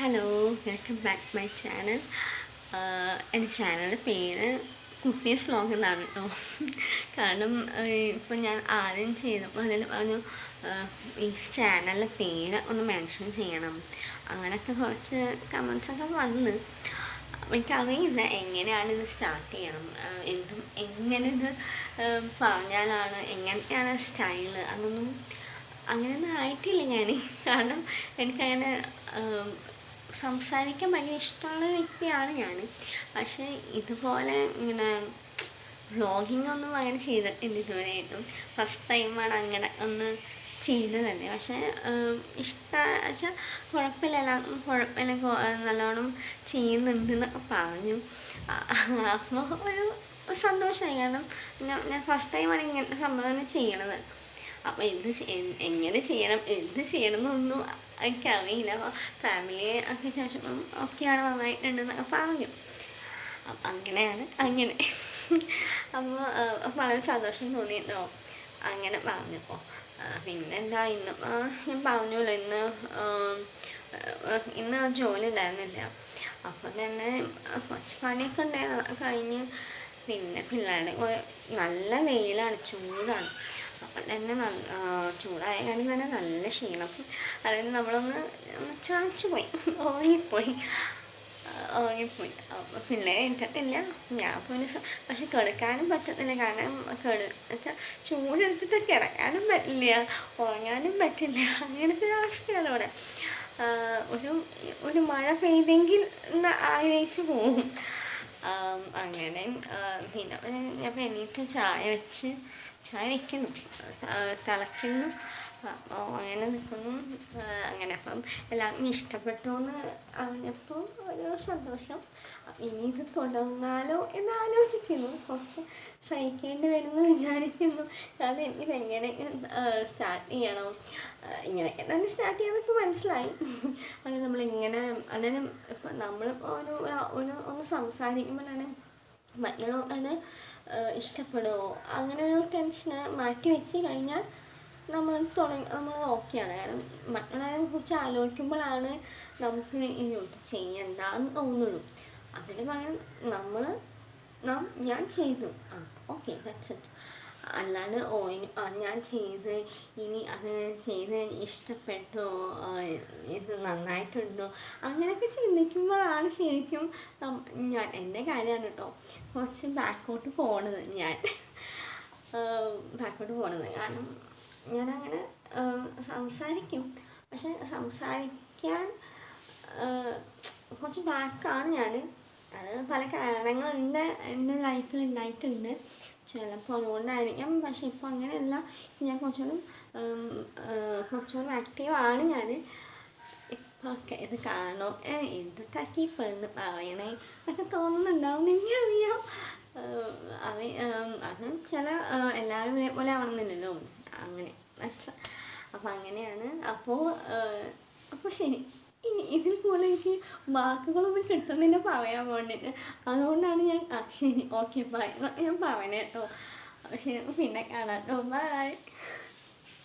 Hello welcome back my channel എന്റെ ചാനലിന്റെ പേര് കുട്ടീസ് വ്ലോഗ് എന്നാണ്. കേട്ടോ കാരണം ഇപ്പം ഞാൻ ആദ്യം ചെയ്തപ്പോൾ അതിൽ പറഞ്ഞു ഈ ചാനലിന്റെ പേര് ഒന്ന് മെൻഷൻ ചെയ്യണം. അങ്ങനെയൊക്കെ കുറച്ച് കമൻസൊക്കെ വന്ന്. എനിക്കറിയില്ല എങ്ങനെയാണ് ഇത് സ്റ്റാർട്ട് ചെയ്യണം. എന്തും എങ്ങനെ ഇത് പറഞ്ഞാലാണ് എങ്ങനെയാണ് സ്റ്റൈൽ അതൊന്നും അങ്ങനെയൊന്നും ആയിട്ടില്ല ഞാൻ കാരണം എനിക്കങ്ങനെ സംസാരിക്കാൻ ഭയങ്കര ഇഷ്ടമുള്ള വ്യക്തിയാണ് ഞാൻ പക്ഷേ ഇതുപോലെ ഇങ്ങനെ വ്ളോഗിങ് ഒന്നും അങ്ങനെ ചെയ്തിട്ടില്ല ഇതുവരെയായിട്ടും ഫസ്റ്റ് ടൈമാണ് അങ്ങനെ ഒന്ന് ചെയ്യുന്നത് തന്നെ പക്ഷേ ഇഷ്ടം കുഴപ്പമില്ല. കുഴപ്പമില്ല. നല്ലോണം ചെയ്യുന്നുണ്ട് എന്നൊക്കെ പറഞ്ഞു അപ്പോൾ ഒരു സന്തോഷമായി കാരണം ഞാൻ ഫസ്റ്റ് ടൈമാണ് ഇങ്ങനത്തെ സംഭവം തന്നെ ചെയ്യണത്. അപ്പോൾ എന്ത് എങ്ങനെ ചെയ്യണം? എന്ത് ചെയ്യണം എന്നൊന്നും എനിക്കറിയില്ല അപ്പോൾ ഫാമിലിയെ ഒക്കെ ചോദിച്ചപ്പം ഓക്കെയാണ് നന്നായിട്ടുണ്ടെന്നൊക്കെ പറഞ്ഞു. അപ്പം അങ്ങനെയാണ് അങ്ങനെ. അപ്പോൾ വളരെ സന്തോഷം തോന്നിയിട്ടോ അങ്ങനെ പറഞ്ഞപ്പോൾ പിന്നെ എന്താ ഇന്ന് ഞാൻ പറഞ്ഞല്ലോ ഇന്ന് ഇന്ന് ജോലി ഉണ്ടായിരുന്നില്ല. അപ്പോൾ തന്നെ കുറച്ച് പണിയൊക്കെ ഉണ്ടായിരുന്നു കഴിഞ്ഞ് പിന്നെ പിള്ളേരുടെ നല്ല വെയിലാണ് ചൂടാണ്. ആ, ചൂടായ കാരണം തന്നെ നല്ല ക്ഷീണം. അതായത് നമ്മളൊന്ന് ചാച്ചു പോയി ഓങ്ങിപ്പോയി ഉറങ്ങിപ്പോയി. അപ്പോൾ പിന്നെ എനിക്കത്തില്ല ഞാൻ സ- പക്ഷെ കിടക്കാനും പറ്റത്തില്ല. കാരണം കിട വെച്ചാൽ ചൂടെടുത്തിട്ട് കിടക്കാനും പറ്റില്ല. ഉറങ്ങാനും പറ്റില്ല. അങ്ങനത്തെ ഒരു അവസ്ഥയാണ് ഇവിടെ. ഒരു ഒരു മഴ പെയ്തെങ്കിൽ ആഗ്രഹിച്ചു ആം, അങ്ങനെ പിന്നെ ഞാൻ എണീറ്റ് ചായ വെച്ച് ചായ വെക്കുന്നു. തിളയ്ക്കുന്നു. അപ്പോൾ അങ്ങനെ നിൽക്കുന്നു അങ്ങനെ അപ്പം എല്ലാവർക്കും ഇഷ്ടപ്പെട്ടു എന്ന് അറിഞ്ഞപ്പോൾ ഒരു സന്തോഷം. ഇനി ഇത് തുടർന്നാലോ എന്ന് ആലോചിക്കുന്നു. കുറച്ച് സഹിക്കേണ്ടി വരുമെന്ന് വിചാരിക്കുന്നു. കാരണം എങ്ങനെ സ്റ്റാർട്ട് ചെയ്യണം? ഇങ്ങനെയൊക്കെ തന്നെ സ്റ്റാർട്ട് ചെയ്യാമെന്നൊക്കെ മനസ്സിലായി. നമ്മൾ നമ്മളിങ്ങനെ അങ്ങനെ ഇപ്പം നമ്മളിപ്പോൾ ഒരു ഒരു സംസാരിക്കുമ്പോൾ തന്നെ മറ്റുള്ളവരെ ഇഷ്ടപ്പെടുമോ അങ്ങനെ ഒരു ടെൻഷന് മാറ്റി വെച്ച് കഴിഞ്ഞാൽ നമ്മൾ തുടങ്ങി നമ്മൾ ഓക്കെയാണ് കാരണം മറ്റുള്ളവരെ കുറിച്ച് ആലോചിക്കുമ്പോഴാണ് നമുക്ക് ഇങ്ങോട്ട് ചെയ്യണ്ടെന്ന് തോന്നുള്ളൂ. അതിന് പകരം നമ്മൾ നാം ഞാൻ ചെയ്തു. ആ ഓക്കെ ദാറ്റ്സ് ഇറ്റ് അല്ലാതെ ഓ ഞാൻ ചെയ്ത് ഇനി അത് ചെയ്ത് ഇഷ്ടപ്പെട്ടോ ഇത് നന്നായിട്ടുണ്ടോ അങ്ങനെയൊക്കെ ചിന്തിക്കുമ്പോഴാണ് ശരിക്കും ഞാൻ എന്റെ കാര്യമാണ് കേട്ടോ. കുറച്ച് ബാക്കോട്ട് പോണത് ഞാൻ. ബാക്കോട്ട് പോണത്. കാരണം ഞാനങ്ങനെ സംസാരിക്കും. പക്ഷെ സംസാരിക്കാൻ കുറച്ച് ബാക്കാണ് ഞാൻ അത് പല കാരണങ്ങളുണ്ട് എന്റെ ലൈഫിൽ ഉണ്ടായിട്ടുണ്ട് ചിലപ്പോൾ അതുകൊണ്ടായിരിക്കാം. പക്ഷെ ഇപ്പോൾ അങ്ങനെയല്ല. ഞാൻ കുറച്ചുകൂടി കുറച്ചുകൂടും ആക്റ്റീവാണ് ഞാൻ ഇപ്പോൾ ഒക്കെ ഇത് കാണോ. ഈ പെണ്ണ് പറയണേ. എന്നൊക്കെ തോന്നുന്നുണ്ടാവും. നിങ്ങൾ അറിയാം അവ അത് ചില എല്ലാവരും ഇതേപോലെ ആവണമെന്നില്ലല്ലോ. അങ്ങനെ. അപ്പോൾ അങ്ങനെയാണ്. അപ്പോൾ അപ്പോൾ ശരി. ഇതിൽ പോലെ എനിക്ക് വാക്കുകളൊന്നും കിട്ടുന്നില്ല പറയാൻ വേണ്ടിയിട്ട് അതുകൊണ്ടാണ് ഞാൻ ആ ശരി ഓക്കെ ബൈ ഞാൻ പറയണേ കേട്ടോ. ശരി പിന്നെ കാണാം. കേട്ടോ ബൈ